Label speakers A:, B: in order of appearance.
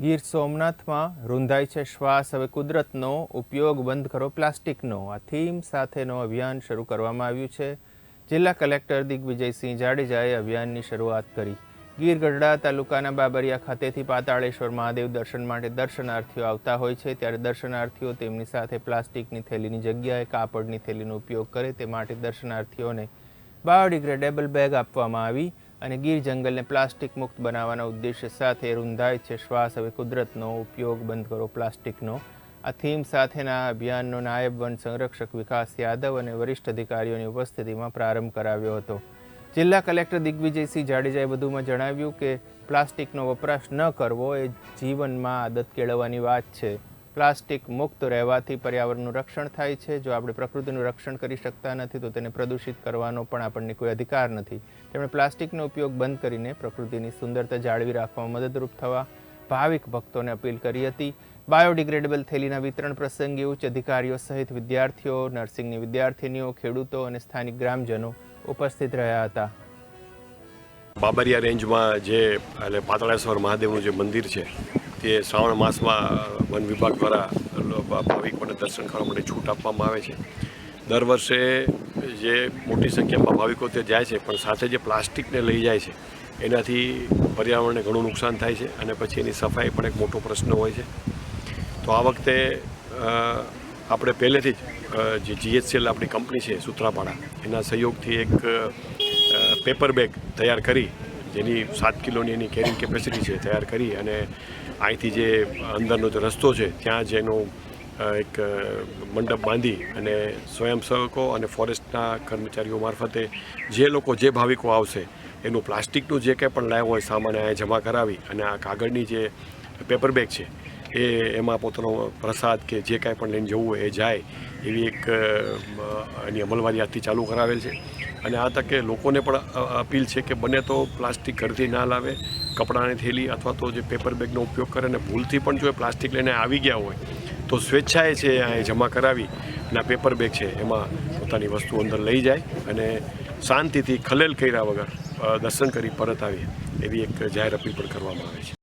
A: ગીર સોમનાથમાં રૂંધાય છે શ્વાસ. હવે કુદરતનો ઉપયોગ બંધ કરો પ્લાસ્ટિકનો. આ થીમ સાથેનો અભિયાન શરૂ કરવામાં આવ્યું છે. જિલ્લા કલેક્ટર દિગ્વિજયસિંહ જાડેજાએ અભિયાનની શરૂઆત કરી. ગીર ગઢડા તાલુકાના બાબરિયા ખાતેથી પાતાળેશ્વર મહાદેવ દર્શન માટે દર્શનાર્થીઓ આવતા હોય છે. ત્યારે દર્શનાર્થીઓ તેમની સાથે પ્લાસ્ટિકની થેલીની જગ્યાએ, કાપડની થેલીનો ઉપયોગ કરે તે માટે દર્શનાર્થીઓને બાયોડિગ્રેડેબલ બેગ આપવામાં આવી. અને ગીર જંગલને પ્લાસ્ટિક મુક્ત બનાવવાના ઉદ્દેશ્ય સાથે રૂંધાય છે શ્વાસ. હવે કુદરતનો ઉપયોગ બંધ કરો પ્લાસ્ટિકનો. આ થીમ સાથેના અભિયાનનો નાયબ વન સંરક્ષક વિકાસ યાદવ અને વરિષ્ઠ અધિકારીઓની ઉપસ્થિતિમાં પ્રારંભ કરાવ્યો હતો. જિલ્લા કલેક્ટર દિગ્વિજયસિંહ જાડેજાએ વધુમાં જણાવ્યું કે પ્લાસ્ટિકનો વપરાશ ન કરવો એ જીવનમાં આદત કેળવવાની વાત છે. પ્લાસ્ટિક મુક્ત રહેવાથી પર્યાવરણનું રક્ષણ થાય છે. જો આપણે પ્રકૃતિનું રક્ષણ કરી શકતા નથી, તો તેને પ્રદૂષિત કરવાનો પણ આપણને કોઈ અધિકાર નથી. તેમણે પ્લાસ્ટિકનો ઉપયોગ બંધ કરીને પ્રકૃતિની સુંદરતા જાળવી રાખવામાં મદદરૂપ થવા ભાવિક ભક્તોને અપીલ કરી હતી. બાયોડિગ્રેડેબલ થેલીના વિતરણ પ્રસંગે ઉચ્ચ અધિકારીઓ સહિત વિદ્યાર્થીઓ, નર્સિંગની વિદ્યાર્થીનીઓ, ખેડૂતો અને સ્થાનિક ગ્રામજનો ઉપસ્થિત રહ્યા હતા.
B: બાબરિયા રેન્જમાં જે, એટલે પાતળેશ્વર મહાદેવનું જે મંદિર છે તે શ્રાવણ માસમાં વન વિભાગ દ્વારા ભાવિકોને દર્શન કરવા માટે છૂટ આપવામાં આવે છે. દર વર્ષે જે મોટી સંખ્યામાં ભાવિકો ત્યાં જાય છે, પણ સાથે જે પ્લાસ્ટિકને લઈ જાય છે, એનાથી પર્યાવરણને ઘણું નુકસાન થાય છે અને પછી એની સફાઈ પણ એક મોટો પ્રશ્ન હોય છે. તો આ વખતે આપણે પહેલેથી જ જે જીએચસીએલ આપણી કંપની છે, સૂત્રાપાડા, એના સહયોગથી એક પેપર બેગ તૈયાર કરી જેની સાત કિલોની એની કેરિંગ કેપેસિટી છે, તૈયાર કરી અને અહીંથી જે અંદરનો જે રસ્તો છે, ત્યાં જ એનો એક મંડપ બાંધી અને સ્વયંસેવકો અને ફોરેસ્ટના કર્મચારીઓ મારફતે જે લોકો, જે ભાવિકો આવશે, એનું પ્લાસ્ટિકનું જે કંઈ પણ લાવ્યો હોય, સામાન અહીંયા જમા કરાવી અને આ કાગળની જે પેપર બેગ છે, એ એમાં પોતાનો પ્રસાદ કે જે કાંઈ પણ લઈને જવું હોય એ જાય એવી એક એની અમલવારી આજથી ચાલુ કરાવેલ છે. અને આ તકે લોકોને પણ અપીલ છે કે બને તો પ્લાસ્ટિક ઘરથી ના લાવે, કપડાની થેલી અથવા તો જે પેપર બેગનો ઉપયોગ કરે અને ભૂલથી પણ જો એ પ્લાસ્ટિક લઈને આવી ગયા હોય, તો સ્વેચ્છાએ છે અહીં જમા કરાવી અને પેપર બેગ છે એમાં પોતાની વસ્તુ અંદર લઈ જાય અને શાંતિથી ખલેલ કર્યા વગર દર્શન કરી પરત આવી એવી એક જાહેર અપીલ પણ કરવામાં આવે છે.